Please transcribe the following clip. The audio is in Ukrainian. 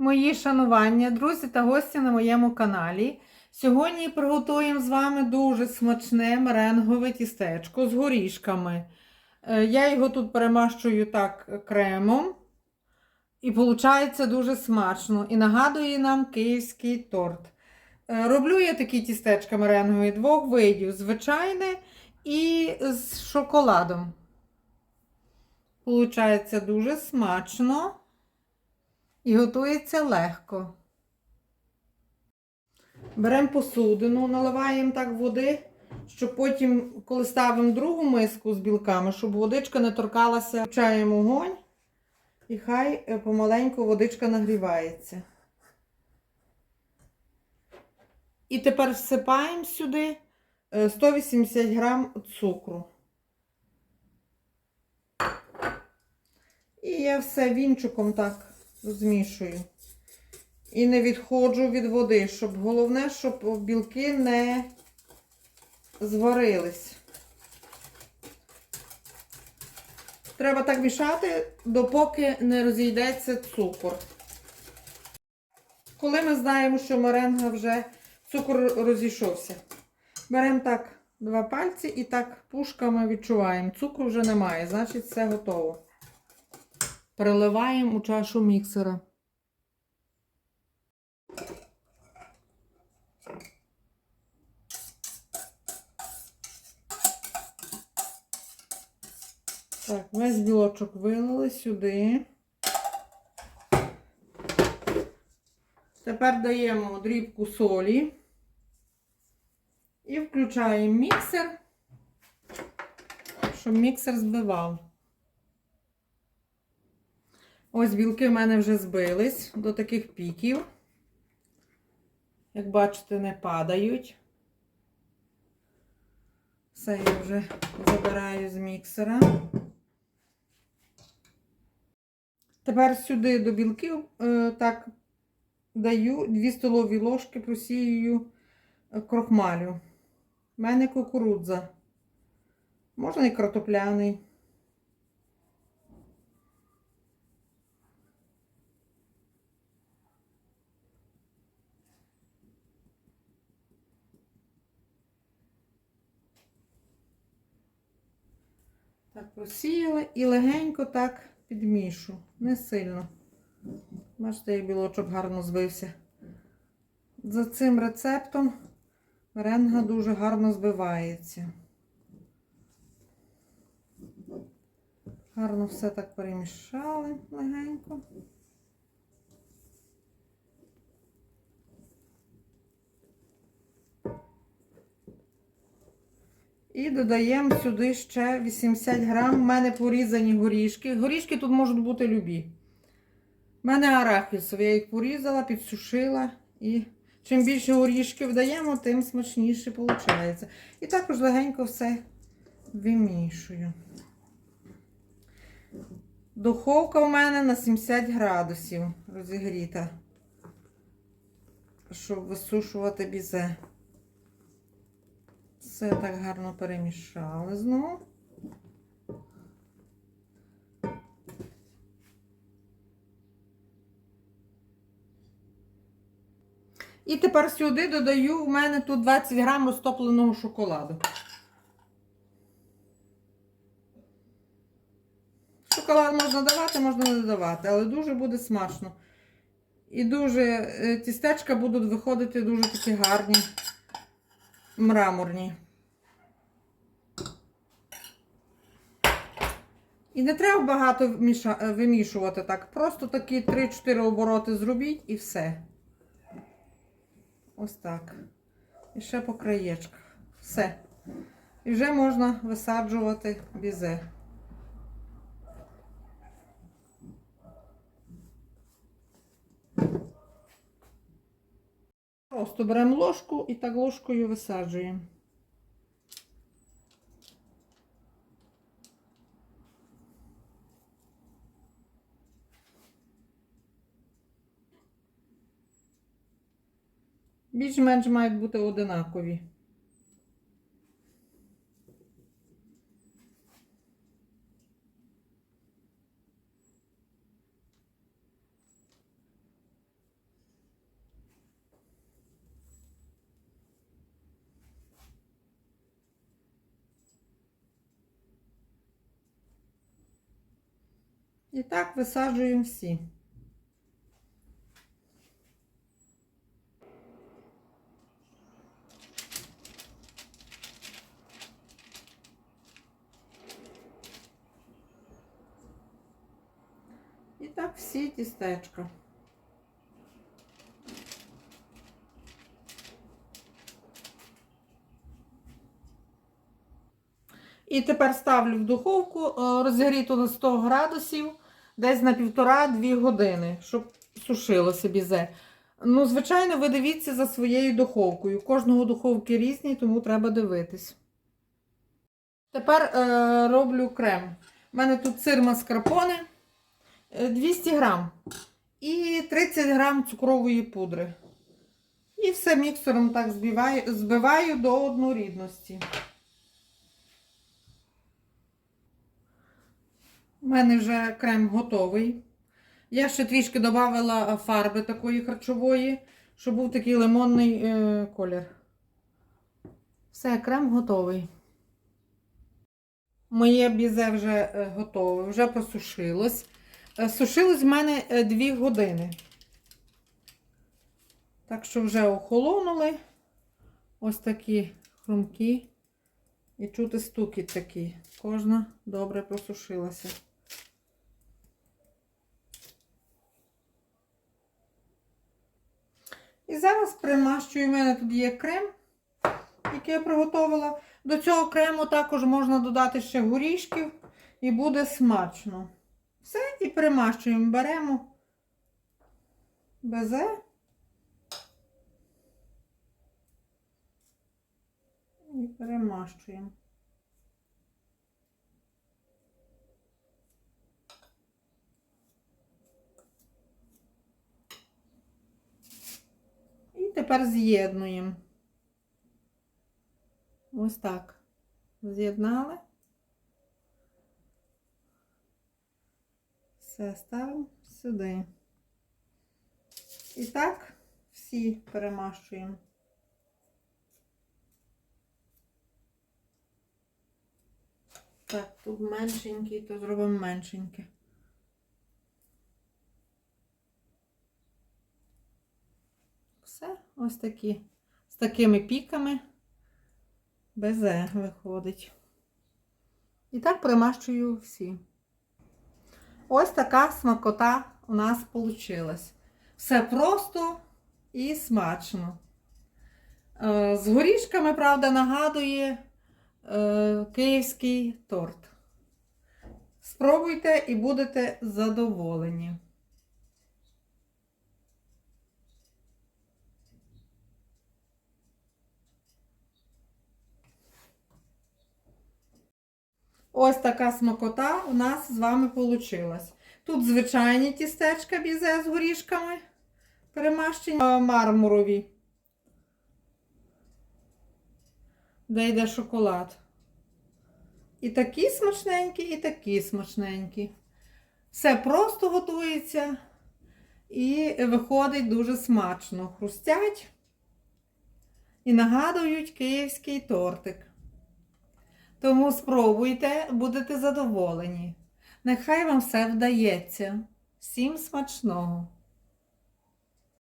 Мої шанування, друзі та гості на моєму каналі. Сьогодні приготуємо з вами дуже смачне меренгове тістечко з горішками. Е, Я його тут перемащую так кремом. І виходить дуже смачно. І нагадує нам київський торт. Е, Роблю я такі тістечка меренгові двох видів: звичайне і з шоколадом. Получається дуже смачно і готується легко. Беремо посудину, наливаємо так води, щоб потім, коли ставимо другу миску з білками, щоб водичка не торкалася, включаємо огонь і хай е, помаленьку водичка нагрівається. І тепер всипаємо сюди е, 180 грам цукру. І я все вінчиком так змішую. І не відходжу від води, щоб головне, щоб білки не зварились. Треба так мішати, допоки не розійдеться цукор. Коли ми знаємо, що меренга вже цукор розійшовся, беремо так два пальці і так пушками відчуваємо. Цукру вже немає, значить все готово. Переливаємо у чашу міксера. Так, весь білочок вилили сюди. Тепер даємо дрібку солі і включаємо міксер, щоб міксер збивав. Ось білки в мене вже збились до таких піків. Як бачите, не падають. Все я вже забираю з міксера. Тепер сюди до білків е, так даю 2 столові ложки просіюю е, крохмалю. У мене кукурудза. Можна і картопляний. Так, просіяла і легенько так підмішу, не сильно. Бачите, як білочок гарно збився. За цим рецептом меренга дуже гарно збивається. Гарно все так перемішали легенько. І додаємо сюди ще 80 грам. У мене порізані горішки. Горішки тут можуть бути любі. У мене арахісові. Я їх порізала, підсушила. І чим більше горішків даємо, тим смачніше виходить. І також легенько все вимішую. Духовка у мене на 70 градусів розігріта, щоб висушувати бізе. Все так гарно перемішали знову. І тепер сюди додаю, у мене тут 20 грам розтопленого шоколаду. Шоколад можна давати, можна не давати, але дуже буде смачно. І дуже е, тістечка будуть виходити дуже такі гарні мраморні. І не треба багато вимішувати так. Просто такі 3-4 обороти зробіть і все. Ось так. І ще по краєчках. Все. І вже можна висаджувати бізе. Просто беремо ложку і так ложкою висаджуємо. Більш-менш мають бути одинакові. І так висаджуємо всі. І так всі тістечка. І тепер ставлю в духовку е, розігріту на 100 градусів десь на півтора-дві години, щоб сушилося бізе. Ну, звичайно, ви дивіться за своєю духовкою. Кожного духовки різні, тому треба дивитись. Тепер е, роблю крем. У мене тут сир маскарпоне е, 200 грам і 30 грам цукрової пудри. І все міксером так збиваю, збиваю до однорідності. У мене вже крем готовий. Я ще трішки додавала фарби такої харчової, щоб був такий лимонний е, колір. Все, крем готовий. Моє бізе вже е, готове, вже просушилось. Е, Сушилось в мене 2 години. Так що вже охолонули. Ось такі хрумкі. І чути стукіт такий. Кожна добре просушилася. І зараз примащую, у мене тут є крем, який я приготувала. До цього крему також можна додати ще горішків і буде смачно. Все, і примащуємо, беремо безе. І перемащуємо. І тепер з'єднуємо. Ось так. З'єднали. Все ставимо сюди. І так всі перемащуємо. Так, тут меншенький, то зробимо меншенький. Все, ось такі. З такими піками безе виходить. І так примащую всі. Ось така смакота у нас вийшла. Все просто і смачно. Е, З горішками, правда, нагадує е, київський торт. Спробуйте і будете задоволені. Ось така смакота у нас з вами вийшла. Тут звичайні тістечка бізе з горішками, перемащені мармурові, де йде шоколад. І такі смачненькі, і такі смачненькі. Все просто готується і виходить дуже смачно. Хрустять і нагадують київський тортик. Тому спробуйте, будете задоволені. Нехай вам все вдається. Всім смачного!